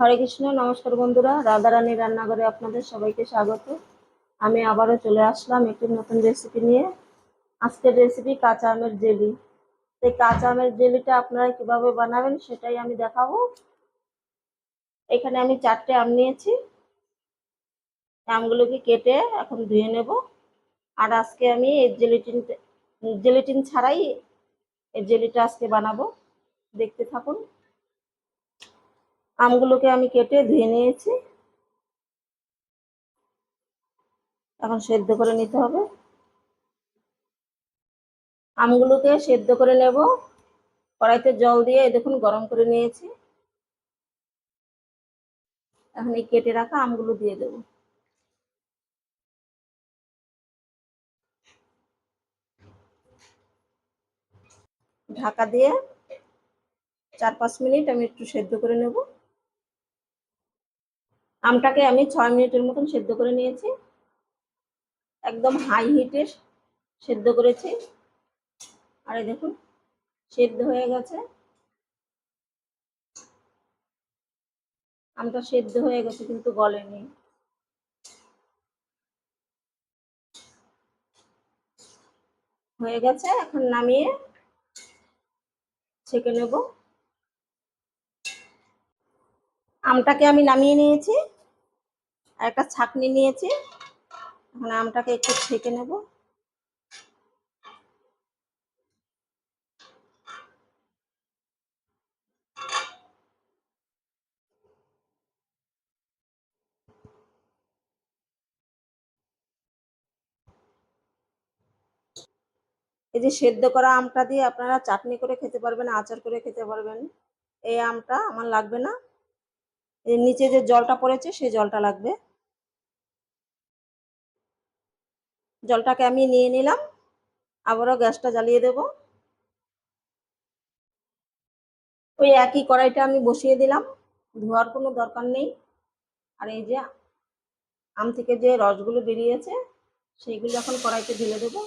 হরে কৃষ্ণ, নমস্কার বন্ধুরা। রাধারানী রান্নাঘরে আপনাদের সবাইকে স্বাগত। আমি আবারও চলে আসলাম একটি নতুন রেসিপি নিয়ে। আজকের রেসিপি কাঁচা আমের জেলি। সেই কাঁচা আমের জেলিটা আপনারা কীভাবে বানাবেন সেটাই আমি দেখাবো। এখানে আমি চারটে আম নিয়েছি। আমগুলোকে কেটে এখন ধুয়ে নেব। আর আজকে আমি এই জেলিটিন জেলিটিন ছাড়াই এই জেলিটা আজকে বানাবো। দেখতে থাকুন। আমগুলোকে আমি কেটে ধুয়ে নিয়েছি। এখন সেদ্ধ করে নিতে হবে। আমগুলোকে সেদ্ধ করে নেব। কড়াইতে জল দিয়ে দেখুন গরম করে নিয়েছি। এখন এই কেটে রাখা আমগুলো দিয়ে দেব। ঢাকা দিয়ে চার পাঁচ মিনিট আমি একটু সেদ্ধ করে নেব। আমটাকে আমি ছয় মিনিটের মতন সেদ্ধ করে নিয়েছি। একদম হাই হিটে সেদ্ধ করেছি। আর দেখুন, সেদ্ধ হয়ে গেছে। আমটা সেদ্ধ হয়ে গেছে, কিন্তু গলেনি। হয়ে গেছে, এখন নামিয়ে ছেঁকে নেব। আমটাকে আমি নামিয়ে নিয়েছি। আর একটা ছাকনি নিয়েছি। এখন আমটাকে একটু ছেঁকে নেব। এই যে সেদ্ধ করা আমটা দিয়ে আপনারা চাটনি করে খেতে পারবেন, আচার করে খেতে পারবেন। এই আমটা আমার লাগবে না। এর নিচে যে জলটা পড়েছে, সেই জলটা লাগবে। জলটাকে আমি নিয়ে নিলাম। আবারও গ্যাসটা জ্বালিয়ে দেব। ওই একই কড়াইটা আমি বসিয়ে দিলাম। ধোয়ার কোনো দরকার নেই। আর এই যে আম থেকে যে রসগুলো বেরিয়েছে, সেইগুলো এখন কড়াইতে ঢেলে দেবো।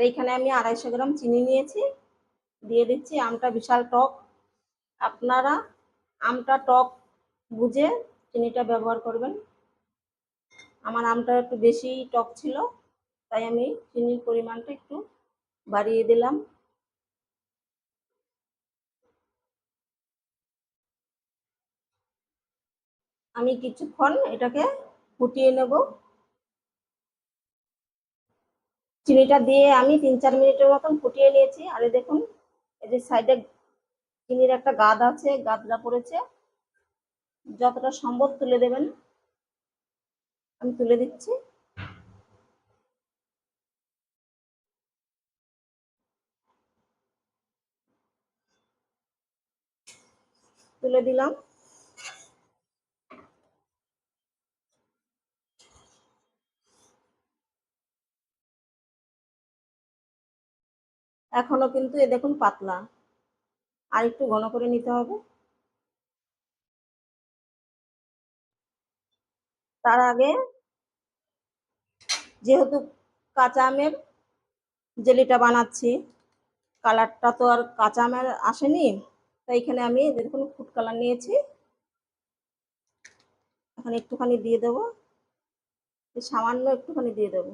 আর এখানে আমি আড়াইশো গ্রাম চিনি নিয়েছি। দিয়ে দিচ্ছি আমটা বিশাল টক। আপনারা আমটা টক বুঝে চিনিটা ব্যবহার করবেন। আমার আমটা একটু বেশি টক ছিল, তাই আমি চিনির পরিমাণটা একটু বাড়িয়ে দিলাম। আমি কিছুক্ষণ এটাকে ফুটিয়ে নেব। চিনিটা দিয়ে আমি তিন চার মিনিটের মতন ফুটিয়ে নিয়েছি। আরে দেখুন, এই যে সাইডে চিনির একটা গাদ আছে, গাদটা পড়েছে। যতটা সম্ভব তুলে দেবেন। আমি তুলে দিচ্ছি। তুলে দিলাম। এখনও কিন্তু এ দেখুন পাতলা। আর একটু ঘন করে নিতে হবে। তার আগে যেহেতু কাঁচা আমের জেলিটা বানাচ্ছি, কালারটা তো আর কাঁচা আমের আসেনি, তাই এখানে আমি দেখুন ফুড কালার নিয়েছি। এখন একটুখানি দিয়ে দেবো। সামান্য একটুখানি দিয়ে দেবো।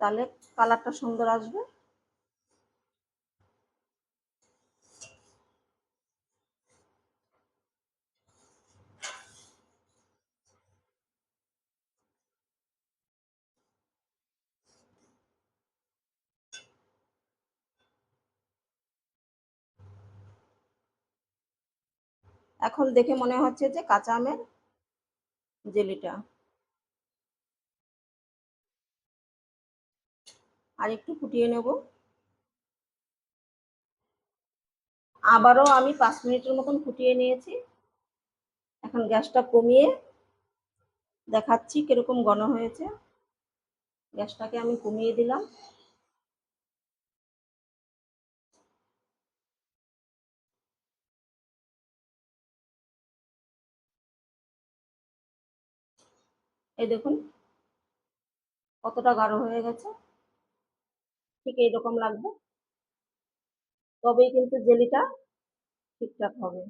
তাহলে কালারটা সুন্দর আসবে। এখন দেখে মনে হচ্ছে যে কাঁচা আমের জেলিটা। আর একটু ফুটিয়ে নেব। আবারও আমি পাঁচ মিনিটের মতন ফুটিয়ে নিয়েছি। এখন গ্যাসটা কমিয়ে দেখাচ্ছি কীরকম ঘন হয়েছে। গ্যাসটাকে আমি কমিয়ে দিলাম। এই দেখুন, কতটা গাঢ় হয়ে গেছে। ঠিক এইরকম লাগবে। তবেই কিন্তু জেলিটা ঠিকঠাক হবে।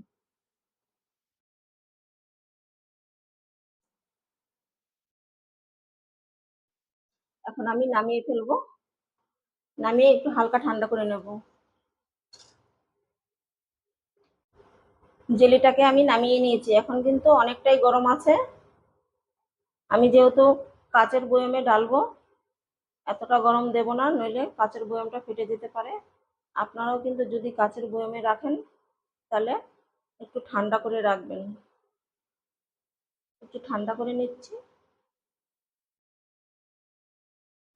এখন আমি নামিয়ে ফেলব। নামিয়ে একটু হালকা ঠান্ডা করে নেব। জেলিটাকে আমি নামিয়ে নিয়েছি। এখন কিন্তু অনেকটাই গরম আছে। আমি যেহেতু কাচের বয়মে ডালবো এতটা গরম দেব না, নইলে কাচের বয়মটা ফেটে যেতে পারে। আপনারাও কিন্তু যদি কাচের বয়মে রাখেন, তাহলে একটু ঠান্ডা করে রাখবেন। একটু ঠান্ডা করে নিচ্ছি।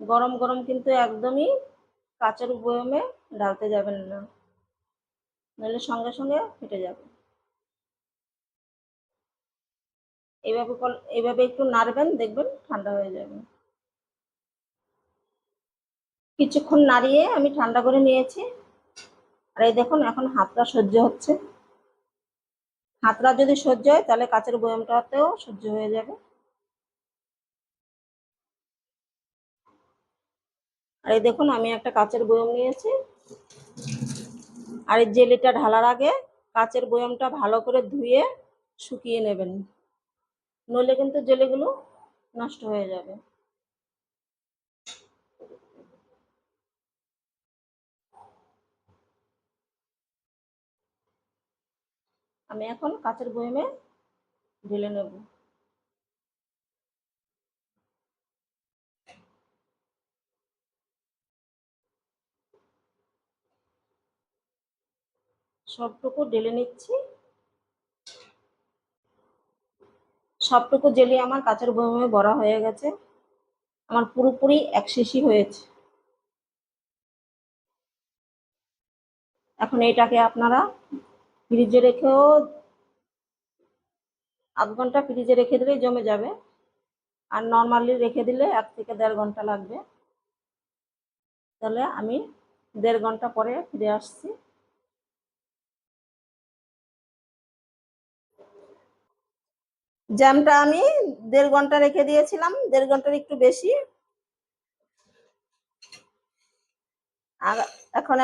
গরম গরম কিন্তু একদমই কাচের বয়মে ডালতে যাবেন না, নইলে সঙ্গে সঙ্গে ফেটে যাবে। এইভাবে এইভাবে একটু নাড়বেন, দেখবেন ঠান্ডা হয়ে যাবে। কিছুক্ষণ নাড়িয়ে আমি ঠান্ডা করে নিয়েছি। আর এই দেখুন, এখন হাতটা সহ্য হচ্ছে। হাতটা যদি সহ্য হয়, তাহলে কাচের বয়মটাতেও সহ্য হয়ে যাবে। আর এই দেখুন, আমি একটা কাচের বয়ম নিয়েছি। আর এই জেলিটা ঢালার আগে কাচের বয়মটা ভালো করে ধুয়ে শুকিয়ে নেবেন। নইলে কিন্তু জেলিগুলো নষ্ট হয়ে যাবে। আমি এখন কাচের বয়মে ঢেলে নেব। সবটুকু ঢেলে নিচ্ছি। সবটুকু জেলি আমার কাচের বয়মে বড়া হয়ে গেছে। আমার পুরোপুরি এক শিশি হয়েছে। এখন এটাকে আপনারা ফ্রিজে রেখেও আধ ঘণ্টা ফ্রিজে রেখে দিলেই জমে যাবে। আর নর্মালি রেখে দিলে এক থেকে দেড় ঘণ্টা লাগবে। তাহলে আমি দেড় ঘণ্টা পরে ফিরে আসছি। জ্যামটা আমি দেড় ঘণ্টা রেখে দিয়েছিলাম, দেড় ঘণ্টার একটু বেশি। আর এখন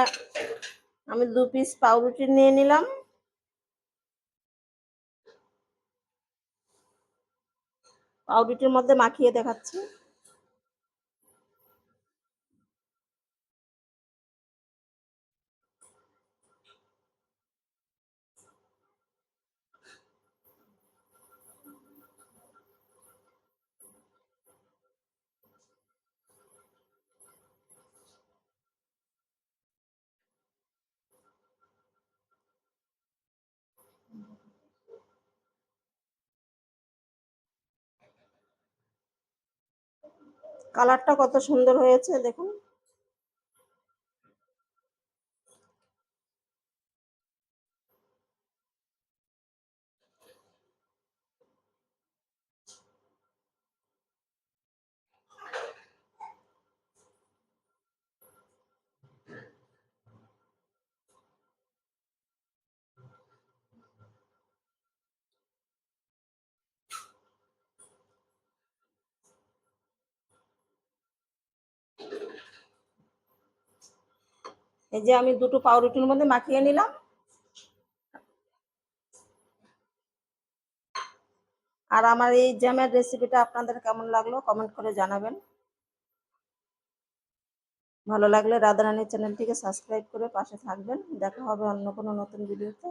আমি দু পিস পাউরুটি নিয়ে নিলাম। পাউরুটির মধ্যে মাখিয়ে দেখাচ্ছি। কালারটা কত সুন্দর হয়েছে দেখুন। এই যে আমি দুটো পাউরুটির মধ্যে মাখিয়ে নিলাম। আর আমার এই জ্যামের রেসিপিটা আপনাদের কেমন লাগল কমেন্ট করে জানাবেন। ভালো লাগলে রাধারানীর চ্যানেলটিকে সাবস্ক্রাইব করে পাশে থাকবেন। দেখা হবে অন্য কোনো নতুন ভিডিওতে